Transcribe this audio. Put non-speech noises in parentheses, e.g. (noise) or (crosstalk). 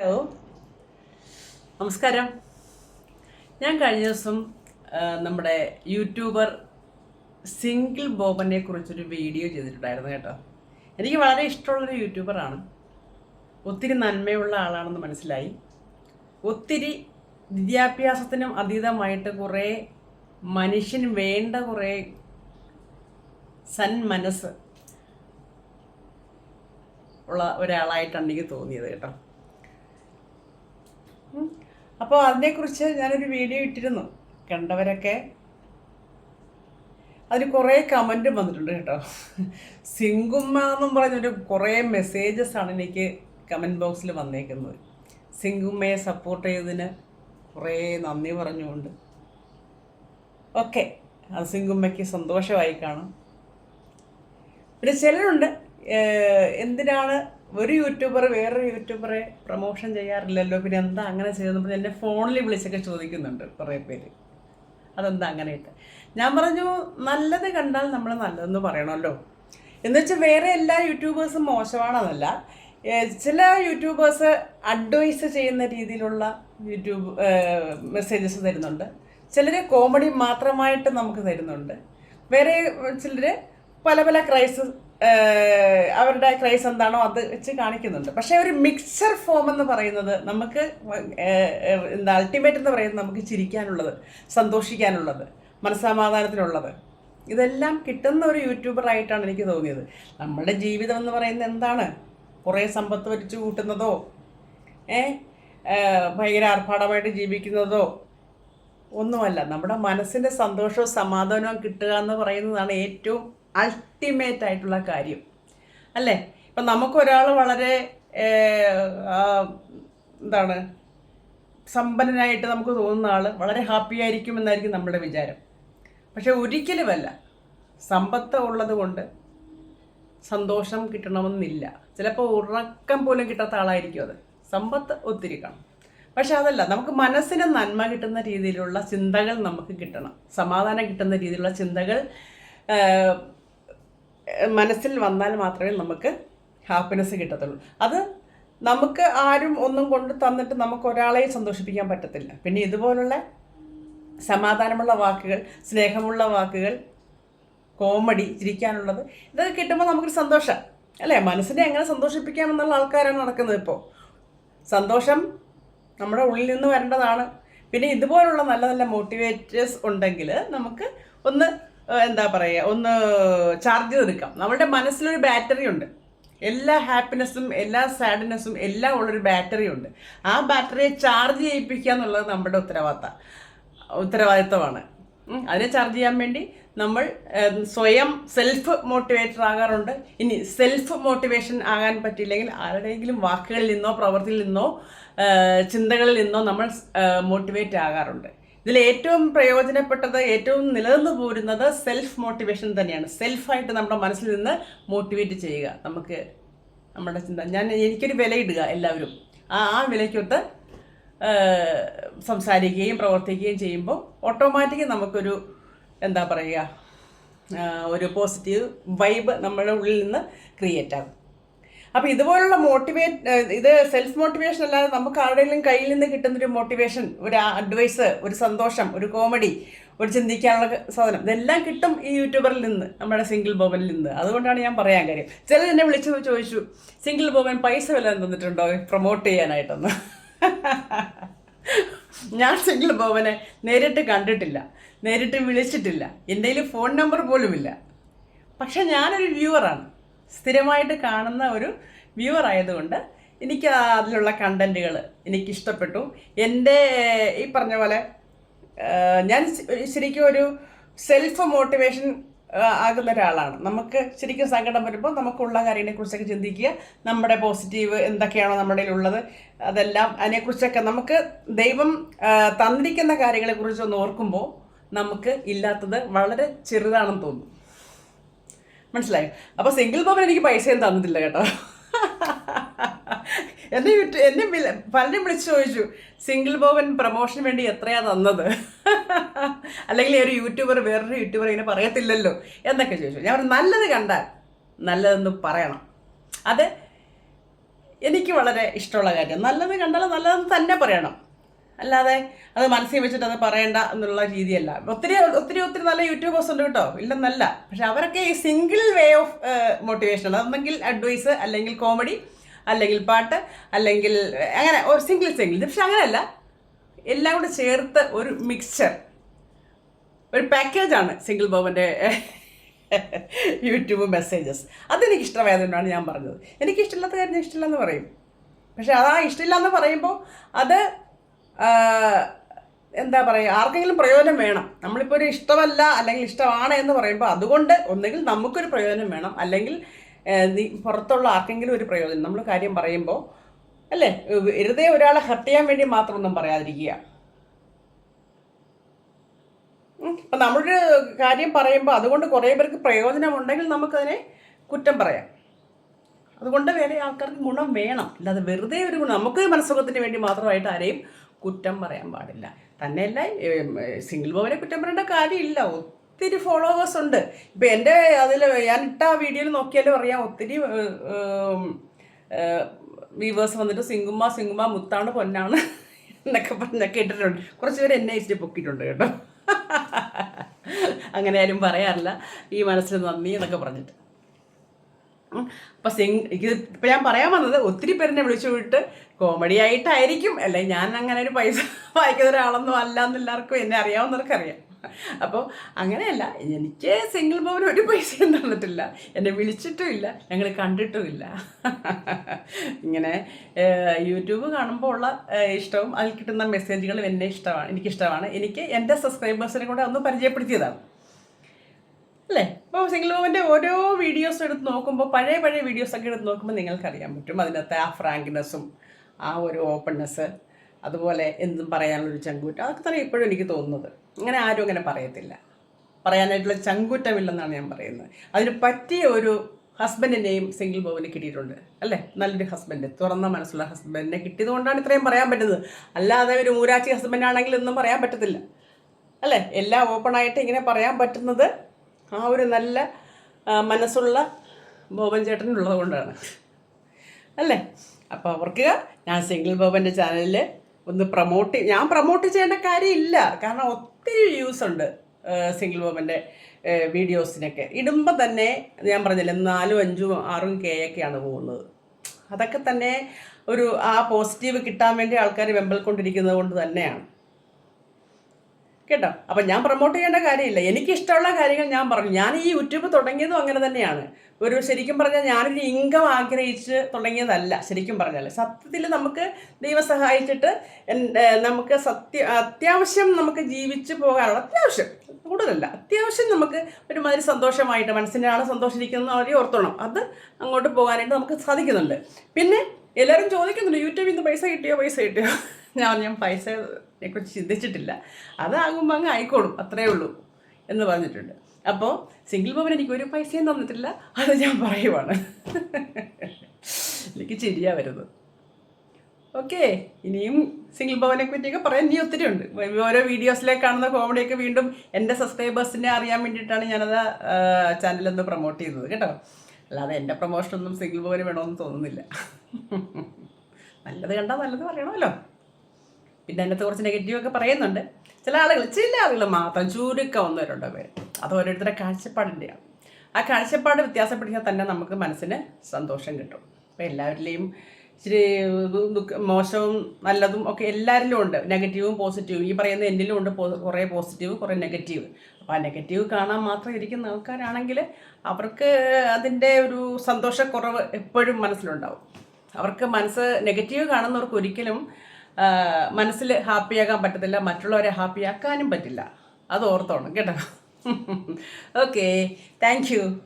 Hello. നമസ്കാരം. ഞാൻ കഴിഞ്ഞ ദിവസം നമ്മുടെ യൂട്യൂബർ സിംഗിൾ ബോബനെ കുറിച്ചൊരു വീഡിയോ ചെയ്തിട്ടുണ്ടായിരുന്നു കേട്ടോ. എനിക്ക് വളരെ ഇഷ്ടമുള്ളൊരു യൂട്യൂബറാണ് ഒത്തിരി നന്മയുള്ള ആളാണെന്ന് മനസ്സിലായി. ഒത്തിരി വിദ്യാഭ്യാസത്തിനും അതീതമായിട്ട് കുറേ മനുഷ്യന് വേണ്ട കുറേ സന്മനസ് ഉള്ള ഒരാളായിട്ടാണ് എനിക്ക് തോന്നിയത് കേട്ടോ. അപ്പോൾ അതിനെക്കുറിച്ച് ഞാനൊരു വീഡിയോ ഇട്ടിരുന്നു. കണ്ടവരൊക്കെ അതിന് കുറേ കമന്റും വന്നിട്ടുണ്ട് കേട്ടോ. സിങ്കുമ്മ എന്നും പറഞ്ഞൊരു കുറേ മെസ്സേജസ് ആണ് എനിക്ക് കമന്റ് ബോക്സിൽ വന്നേക്കുന്നത്. സിങ്കുമ്മയെ സപ്പോർട്ട് ചെയ്തതിന് കുറേ നന്ദി പറഞ്ഞുകൊണ്ട്. ഓക്കെ അത് സിങ്കുമ്മയ്ക്ക് സന്തോഷമായി കാണും. പിന്നെ ചിലരുണ്ട് എന്തിനാണ് ഒരു യൂട്യൂബർ വേറൊരു യൂട്യൂബറെ പ്രൊമോഷൻ ചെയ്യാറില്ലല്ലോ പിന്നെ എന്താ അങ്ങനെ ചെയ്തെന്ന് എന്റെ ഫോണിൽ വിളിച്ചൊക്കെ ചോദിക്കുന്നുണ്ട് കുറേ പേര്. അതെന്താ അങ്ങനെയൊക്കെ. ഞാൻ പറഞ്ഞു നല്ലത് കണ്ടാൽ നമ്മൾ നല്ലതെന്ന് പറയണമല്ലോ. എന്ന് വെച്ചാൽ വേറെ എല്ലാ യൂട്യൂബേഴ്സും മോശമാണെന്നല്ല. ചില യൂട്യൂബേഴ്സ് അഡ്വൈസ് ചെയ്യുന്ന രീതിയിലുള്ള യൂട്യൂബ് മെസ്സേജസ് തരുന്നുണ്ട്. ചിലർ കോമഡി മാത്രമായിട്ട് നമുക്ക് തരുന്നുണ്ട്. വേറെ ചിലർ പല പല ക്രൈസ് അവരുടെ ക്രൈസ് എന്താണോ അത് വെച്ച് കാണിക്കുന്നുണ്ട്. പക്ഷേ ഒരു മിക്സർ ഫോം എന്ന് പറയുന്നത് നമുക്ക് എന്താ അൾട്ടിമേറ്റ് എന്ന് പറയുന്നത് നമുക്ക് ചിരിക്കാനുള്ളത് സന്തോഷിക്കാനുള്ളത് മനസ്സമാധാനത്തിനുള്ളത്. ഇതെല്ലാം കിട്ടുന്ന ഒരു യൂട്യൂബറായിട്ടാണ് എനിക്ക് തോന്നിയത്. നമ്മുടെ ജീവിതം എന്ന് പറയുന്നത് എന്താണ്? കുറേ സമ്പത്ത് വരിച്ചു കൂട്ടുന്നതോ? ഏ ഭയങ്കര ആർഭാടമായിട്ട് ജീവിക്കുന്നതോ? ഒന്നുമല്ല. നമ്മുടെ മനസ്സിന്റെ സന്തോഷവും സമാധാനവും കിട്ടുക എന്ന് പറയുന്നതാണ് ഏറ്റവും അൾട്ടിമേറ്റ് ആയിട്ടുള്ള കാര്യം. അല്ലേ? ഇപ്പം നമുക്കൊരാൾ വളരെ എന്താണ് സമ്പന്നനായിട്ട് നമുക്ക് തോന്നുന്ന ആൾ വളരെ ഹാപ്പി ആയിരിക്കും എന്നായിരിക്കും നമ്മുടെ വിചാരം. പക്ഷെ ഒരിക്കലുമല്ല. സമ്പത്ത് ഉള്ളത് കൊണ്ട് സന്തോഷം കിട്ടണമെന്നില്ല. ചിലപ്പോൾ ഉറക്കം പോലും കിട്ടാത്ത ആളായിരിക്കും അത്. സമ്പത്ത് ഒത്തിരി കാണും. പക്ഷെ അതല്ല നമുക്ക് മനസ്സിന് നന്മ കിട്ടുന്ന രീതിയിലുള്ള ചിന്തകൾ നമുക്ക് കിട്ടണം. സമാധാനം കിട്ടുന്ന രീതിയിലുള്ള ചിന്തകൾ മനസ്സിൽ വന്നാൽ മാത്രമേ നമുക്ക് ഹാപ്പിനെസ് കിട്ടത്തുള്ളൂ. അത് നമുക്ക് ആരും ഒന്നും കൊണ്ട് തന്നിട്ട് നമുക്ക് ഒരാളെ സന്തോഷിപ്പിക്കാൻ പറ്റത്തില്ല. പിന്നെ ഇതുപോലുള്ള സമാധാനമുള്ള വാക്കുകൾ സ്നേഹമുള്ള വാക്കുകൾ കോമഡി ചിരിക്കാനുള്ളത് ഇതൊക്കെ കിട്ടുമ്പോൾ നമുക്കൊരു സന്തോഷം. അല്ലേ? മനസ്സിനെ എങ്ങനെ സന്തോഷിപ്പിക്കാമെന്നുള്ള ആൾക്കാരാണ് നടക്കുന്നത് ഇപ്പോൾ സന്തോഷം നമ്മുടെ ഉള്ളിൽ നിന്ന് വരേണ്ടതാണ്. പിന്നെ ഇതുപോലുള്ള നല്ല നല്ല മോട്ടിവേറ്റേഴ്സ് ഉണ്ടെങ്കിൽ നമുക്ക് ഒന്ന് എന്താ പറയുക ഒന്ന് ചാർജ് ചെയ്തെടുക്കാം. നമ്മുടെ മനസ്സിലൊരു ബാറ്ററി ഉണ്ട്. എല്ലാ ഹാപ്പിനെസ്സും എല്ലാ സാഡ്നെസ്സും എല്ലാം ഉള്ളൊരു ബാറ്ററി ഉണ്ട്. ആ ബാറ്ററിയെ ചാർജ് ചെയ്യിപ്പിക്കുക എന്നുള്ളത് നമ്മുടെ ഉത്തരവാദിത്ത ഉത്തരവാദിത്തമാണ് അതിനെ ചാർജ് ചെയ്യാൻ വേണ്ടി നമ്മൾ സ്വയം സെൽഫ് മോട്ടിവേറ്റർ ആകാറുണ്ട്. ഇനി സെൽഫ് മോട്ടിവേഷൻ ആകാൻ പറ്റിയില്ലെങ്കിൽ ആരുടെയെങ്കിലും വാക്കുകളിൽ നിന്നോ പ്രവൃത്തിയിൽ നിന്നോ ചിന്തകളിൽ നിന്നോ നമ്മൾ മോട്ടിവേറ്റ് ആകാറുണ്ട്. ഇതിൽ ഏറ്റവും പ്രയോജനപ്പെട്ടത് ഏറ്റവും നിലനിന്ന് പോരുന്നത് സെൽഫ് മോട്ടിവേഷൻ തന്നെയാണ്. സെൽഫായിട്ട് നമ്മുടെ മനസ്സിൽ നിന്ന് മോട്ടിവേറ്റ് ചെയ്യുക. നമുക്ക് നമ്മുടെ ചിന്ത ഞാൻ എനിക്കൊരു വിലയിടുക എല്ലാവരും. ആ ആ വിലയ്ക്കൊത്ത് സംസാരിക്കുകയും പ്രവർത്തിക്കുകയും ചെയ്യുമ്പോൾ ഓട്ടോമാറ്റിക് നമുക്കൊരു എന്താ പറയുക ഒരു പോസിറ്റീവ് വൈബ് നമ്മുടെ ഉള്ളിൽ നിന്ന് ക്രിയേറ്റ് ആകും. അപ്പോൾ ഇതുപോലുള്ള മോട്ടിവേറ്റ് ഇത് സെൽഫ് മോട്ടിവേഷൻ അല്ലാതെ നമുക്ക് ആരുടെയെങ്കിലും കയ്യിൽ നിന്ന് കിട്ടുന്നൊരു മോട്ടിവേഷൻ ഒരു അഡ്വൈസ് ഒരു സന്തോഷം ഒരു കോമഡി ഒരു ചിന്തിക്കാനുള്ള സാധനം ഇതെല്ലാം കിട്ടും ഈ യൂട്യൂബറിൽ നിന്ന് നമ്മുടെ സിംഗിൾ ബോബനിൽ നിന്ന്. അതുകൊണ്ടാണ് ഞാൻ പറയാൻ കാര്യം. ചിലർ എന്നെ വിളിച്ചു ചോദിച്ചു സിംഗിൾ ബോബൻ പൈസ വല്ലതും തന്നിട്ടുണ്ടോ? പ്രൊമോട്ട് ചെയ്യാനായിട്ടൊന്ന്? (laughs) ഞാൻ സിംഗിൾ ബോബനെ നേരിട്ട് കണ്ടിട്ടില്ല നേരിട്ട് വിളിച്ചിട്ടില്ല. എന്റെ ഫോൺ നമ്പർ പോലുമില്ല. പക്ഷെ ഞാനൊരു വ്യൂവറാണ് സ്ഥിരമായിട്ട് കാണുന്ന ഒരു വ്യൂവർ ആയതുകൊണ്ട് എനിക്ക് അതിലുള്ള കണ്ടന്റുകൾ എനിക്കിഷ്ടപ്പെട്ടു. എന്റെ ഈ പറഞ്ഞ പോലെ ഞാൻ ശരിക്കും ഒരു സെൽഫ് മോട്ടിവേഷൻ ആകുന്ന ഒരാളാണ്. നമുക്ക് ശരിക്കും സങ്കടം വരുമ്പോൾ നമുക്കുള്ള കാര്യങ്ങളെക്കുറിച്ചൊക്കെ ചിന്തിക്കുക നമ്മുടെ പോസിറ്റീവ് എന്തൊക്കെയാണോ നമ്മുടെ ഉള്ളത് അതെല്ലാം അതിനെക്കുറിച്ചൊക്കെ നമുക്ക് ദൈവം തന്നിരിക്കുന്ന കാര്യങ്ങളെക്കുറിച്ച് ഒന്ന് ഓർക്കുമ്പോൾ നമുക്ക് ഇല്ലാത്തത് വളരെ ചെറുതാണെന്ന് തോന്നും. മനസ്സിലായോ. അപ്പോൾ സിംഗിൾ പവൻ എനിക്ക് പൈസയും തന്നിട്ടില്ല കേട്ടോ. എന്നെ വിട്ടു എന്നെ പലരും വിളിച്ചു ചോദിച്ചു സിംഗിൾ ബോബൻ പ്രൊമോഷന് വേണ്ടി എത്രയാ തന്നത്? അല്ലെങ്കിൽ ഒരു യൂട്യൂബർ വേറൊരു യൂട്യൂബർ ഇങ്ങനെ പറയത്തില്ലല്ലോ എന്നൊക്കെ ചോദിച്ചു. ഞാൻ നല്ലത് കണ്ടാൽ നല്ലതെന്ന് പറയണം. അത് എനിക്ക് വളരെ ഇഷ്ടമുള്ള കാര്യം. നല്ലത് കണ്ടാൽ നല്ലതെന്ന് തന്നെ പറയണം. അല്ലാതെ അത് മനസ്സിൽ വെച്ചിട്ട് അത് പറയണ്ട എന്നുള്ള രീതിയല്ല. ഒത്തിരി ഒത്തിരി ഒത്തിരി നല്ല യൂട്യൂബേഴ്സ് ഉണ്ട് കേട്ടോ. ഇല്ലെന്നല്ല. പക്ഷെ അവരൊക്കെ ഈ സിംഗിൾ വേ ഓഫ് മോട്ടിവേഷൻ അതെങ്കിൽ അഡ്വൈസ് അല്ലെങ്കിൽ കോമഡി അല്ലെങ്കിൽ പാട്ട് അല്ലെങ്കിൽ അങ്ങനെ ഒരു സിംഗിൾ സിംഗിൾ പക്ഷെ അങ്ങനെയല്ല. എല്ലാം കൂടെ ചേർത്ത് ഒരു മിക്സ്ചർ ഒരു പാക്കേജാണ് സിംഗിൾ ബോബന്റെ യൂട്യൂബ് മെസ്സേജസ് അതെനിക്ക് ഇഷ്ടമായതുകൊണ്ടാണ് ഞാൻ പറഞ്ഞത്. എനിക്ക് ഇഷ്ടമില്ലാത്ത കാര്യം ഇഷ്ടമില്ലെന്ന് പറയും. പക്ഷെ അതാ ഇഷ്ടമില്ല എന്ന് പറയുമ്പോൾ അത് എന്താ പറയുക ആർക്കെങ്കിലും പ്രയോജനം വേണം. നമ്മളിപ്പോൾ ഒരു ഇഷ്ടമല്ല അല്ലെങ്കിൽ ഇഷ്ടമാണ് എന്ന് പറയുമ്പോൾ അതുകൊണ്ട് ഒന്നുകിൽ നമുക്കൊരു പ്രയോജനം വേണം. അല്ലെങ്കിൽ പുറത്തുള്ള ആർക്കെങ്കിലും ഒരു പ്രയോജനം. നമ്മൾ കാര്യം പറയുമ്പോൾ അല്ലേ? വെറുതെ ഒരാളെ ഹർട്ട് ചെയ്യാൻ വേണ്ടി മാത്രമൊന്നും പറയാതിരിക്കുക. അപ്പം നമ്മളൊരു കാര്യം പറയുമ്പോൾ അതുകൊണ്ട് കുറേ പേർക്ക് പ്രയോജനമുണ്ടെങ്കിൽ നമുക്കതിനെ കുറ്റം പറയാം. അതുകൊണ്ട് വേറെ ആൾക്കാർക്ക് ഗുണം വേണം. അല്ലാതെ വെറുതെ ഒരു ഗുണം. നമുക്ക് മനസ്സുഖത്തിന് വേണ്ടി മാത്രമായിട്ട് ആരെയും കുറ്റം പറയാൻ പാടില്ല. തന്നെയല്ല സിംഗിൾ ബോബനെ കുറ്റം പറയേണ്ട കാര്യമില്ല. ഒത്തിരി ഫോളോവേഴ്സ് ഉണ്ട്. ഇപ്പം എന്റെ അതിൽ ഞാൻ ഇട്ട ആ വീഡിയോയിൽ നോക്കിയാലും അറിയാം ഒത്തിരി വ്യൂവേഴ്സ് വന്നിട്ട് സിംഗുമ്മ സിംഗുമ്മ മുത്താണ് പൊന്നാണ് (laughs) എന്നൊക്കെ പറഞ്ഞ കേട്ടിട്ടുണ്ട്. കുറച്ച് പേര് എന്നെ ഇച്ചിരി പൊക്കിയിട്ടുണ്ട് കേട്ടോ. (laughs) അങ്ങനെ ആരും പറയാറില്ല. ഈ മനസ്സിൽ നന്ദി എന്നൊക്കെ പറഞ്ഞിട്ട്. അപ്പൊ സിംഗ് ഇത് ഞാൻ പറയാൻ വന്നത് ഒത്തിരി പേരെന്നെ വിളിച്ചു വിട്ട് കോമഡി ആയിട്ടായിരിക്കും അല്ലെ ഞാൻ അങ്ങനെ ഒരു പൈസ (laughs) വായിക്കുന്ന ഒരാളൊന്നും അല്ല എന്ന് എല്ലാവർക്കും എന്നെ അറിയാവുന്നവർക്ക് അറിയാം. അപ്പോൾ അങ്ങനെയല്ല എനിക്ക് സിംഗിൾ ബോബിന് ഒരു പൈസയും തന്നിട്ടില്ല. എന്നെ വിളിച്ചിട്ടുമില്ല ഞങ്ങൾ കണ്ടിട്ടുമില്ല (laughs) ഇങ്ങനെ യൂട്യൂബ് കാണുമ്പോൾ ഉള്ള ഇഷ്ടവും അതിൽ കിട്ടുന്ന മെസ്സേജുകളും എന്നെ ഇഷ്ടമാണ് എനിക്കിഷ്ടമാണ്. എനിക്ക് എന്റെ സബ്സ്ക്രൈബേഴ്സിനെ കൂടെ ഒന്ന് പരിചയപ്പെടുത്തിയതാണ്. അല്ലേ? അപ്പോൾ സിംഗിൾ ഓരോ വീഡിയോസ് എടുത്ത് നോക്കുമ്പോൾ പഴയ പഴയ വീഡിയോസ് ഒക്കെ എടുത്ത് നോക്കുമ്പോൾ നിങ്ങൾക്കറിയാൻ പറ്റും. അതിനകത്തെ ആ ഫ്രാങ്ക്നെസ്സും ആ ഒരു ഓപ്പൺനെസ് അതുപോലെ എന്തും പറയാനുള്ളൊരു ചങ്കൂറ്റം. അതൊക്കെ തന്നെ ഇപ്പോഴും എനിക്ക് തോന്നുന്നത്. അങ്ങനെ ആരും അങ്ങനെ പറയത്തില്ല. പറയാനായിട്ടുള്ള ചങ്കൂറ്റമില്ലെന്നാണ് ഞാൻ പറയുന്നത്. അതിന് പറ്റിയ ഒരു ഹസ്ബൻഡിനെയും സിംഗിൾ ബോബിന് കിട്ടിയിട്ടുണ്ട്. അല്ലേ? നല്ലൊരു ഹസ്ബൻഡ് തുറന്ന മനസ്സുള്ള ഹസ്ബൻഡിനെ കിട്ടിയതുകൊണ്ടാണ് ഇത്രയും പറയാൻ പറ്റുന്നത്. അല്ലാതെ ഒരു മൂരാച്ചി ഹസ്ബൻഡാണെങ്കിൽ ഒന്നും പറയാൻ പറ്റത്തില്ല. അല്ലേ? എല്ലാം ഓപ്പണായിട്ട് ഇങ്ങനെ പറയാൻ പറ്റുന്നത് ആ ഒരു നല്ല മനസ്സുള്ള ബോബൻ ചേട്ടനുള്ളത് കൊണ്ടാണ് അല്ലേ? അപ്പോൾ അവർക്ക് ഞാൻ സിംഗിൾ ബോബന്റെ ചാനലിൽ ഒന്ന് പ്രൊമോട്ട് ഞാൻ പ്രൊമോട്ട് ചെയ്യേണ്ട കാര്യമില്ല. കാരണം ഒത്തിരി വ്യൂസ് ഉണ്ട് സിംഗിൾ ബോബന്റെ വീഡിയോസിനൊക്കെ ഇടുമ്പോൾ തന്നെ ഞാൻ പറഞ്ഞില്ലേ നാലും അഞ്ചും ആറും കെ ഒക്കെയാണ് പോകുന്നത്. അതൊക്കെ തന്നെ ഒരു ആ പോസിറ്റീവ് കിട്ടാൻ വേണ്ടി ആൾക്കാർ വെമ്പൽ കൊണ്ടിരിക്കുന്നത് കൊണ്ട് തന്നെയാണ്. കേട്ടോ? അപ്പം ഞാൻ പ്രൊമോട്ട് ചെയ്യേണ്ട കാര്യമില്ല. എനിക്കിഷ്ടമുള്ള കാര്യങ്ങൾ ഞാൻ പറഞ്ഞു. ഞാൻ ഈ യൂട്യൂബ് തുടങ്ങിയതും അങ്ങനെ തന്നെയാണ്. ഒരു ശരിക്കും പറഞ്ഞാൽ ഞാനൊരു ഇൻകം ആഗ്രഹിച്ച് തുടങ്ങിയതല്ല ശരിക്കും പറഞ്ഞാൽ സത്യത്തിൽ നമുക്ക് ദൈവം സഹായിച്ചിട്ട് നമുക്ക് സത്യ അത്യാവശ്യം നമുക്ക് ജീവിച്ച് പോകാനുള്ള അത്യാവശ്യം കൂടുതലല്ല. അത്യാവശ്യം നമുക്ക് ഒരുമാതിരി സന്തോഷമായിട്ട് മനസ്സിന്റെ ആൾ സന്തോഷിക്കുന്നത് അവരെ ഓർത്തോണം. അത് അങ്ങോട്ട് പോകാനായിട്ട് നമുക്ക് സാധിക്കുന്നുണ്ട്. പിന്നെ എല്ലാവരും ചോദിക്കുന്നുണ്ട് യൂട്യൂബിൽ നിന്ന് പൈസ കിട്ടിയോ? പൈസ കിട്ടിയോ? ഞാൻ ഞാൻ പൈസയെ കുറിച്ച് ചിന്തിച്ചിട്ടില്ല. അതാകുമ്പോൾ അങ്ങ് ആയിക്കോളും അത്രേ ഉള്ളൂ എന്ന് പറഞ്ഞിട്ടുണ്ട്. അപ്പോൾ സിംഗിൾ ബോബൻ എനിക്ക് ഒരു പൈസയും തന്നിട്ടില്ല അത് ഞാൻ പറയുവാണ്. എനിക്ക് ചിരിയാ വരുന്നത്. ഓക്കെ ഇനിയും സിംഗിൾ ഭവനെ പറ്റിയൊക്കെ പറയാൻ ഇനി ഒത്തിരി ഉണ്ട്. ഓരോ വീഡിയോസിലേക്ക് കാണുന്ന കോമഡിയൊക്കെ വീണ്ടും എന്റെ സബ്സ്ക്രൈബേഴ്സിനെ അറിയാൻ വേണ്ടിയിട്ടാണ് ഞാനത് ചാനലൊന്ന് പ്രൊമോട്ട് ചെയ്തത് കേട്ടോ. അല്ലാതെ എന്റെ പ്രൊമോഷനൊന്നും സിംഗിൾ പോലെ വേണമെന്ന് തോന്നുന്നില്ല. നല്ലത് കണ്ടാൽ നല്ലത് പറയണമല്ലോ. പിന്നെ അതിനകത്ത് കുറച്ച് നെഗറ്റീവൊക്കെ പറയുന്നുണ്ട്. ചില ആളുകൾ ചില ആളുകൾ മാത്രം ചുരുക്കം ഒന്നോ രണ്ടോ പേര്. അത് ഓരോരുത്തരുടെ കാഴ്ചപ്പാടിന്റെയാണ് ആ കാഴ്ചപ്പാട് വ്യത്യാസപ്പെടുത്തിയാൽ തന്നെ നമുക്ക് മനസ്സിന് സന്തോഷം കിട്ടും. അപ്പോൾ എല്ലാവരിലെയും ഇച്ചിരി മോശവും നല്ലതും ഒക്കെ എല്ലാവരിലും ഉണ്ട്. നെഗറ്റീവും പോസിറ്റീവും. ഈ പറയുന്ന എന്നിലും ഉണ്ട് കുറേ പോസിറ്റീവ് കുറേ നെഗറ്റീവ്. അപ്പോൾ ആ നെഗറ്റീവ് കാണാൻ മാത്രം ഇരിക്കുന്ന ആൾക്കാരാണെങ്കിൽ അവർക്ക് അതിന്റെ ഒരു സന്തോഷക്കുറവ് എപ്പോഴും മനസ്സിലുണ്ടാവും. അവർക്ക് മനസ്സ് നെഗറ്റീവ് കാണുന്നവർക്ക് ഒരിക്കലും മനസ്സിൽ ഹാപ്പിയാകാൻ പറ്റത്തില്ല. മറ്റുള്ളവരെ ഹാപ്പിയാക്കാനും പറ്റില്ല. അത് ഓർത്തോണം കേട്ടോ. (laughs) Okay thank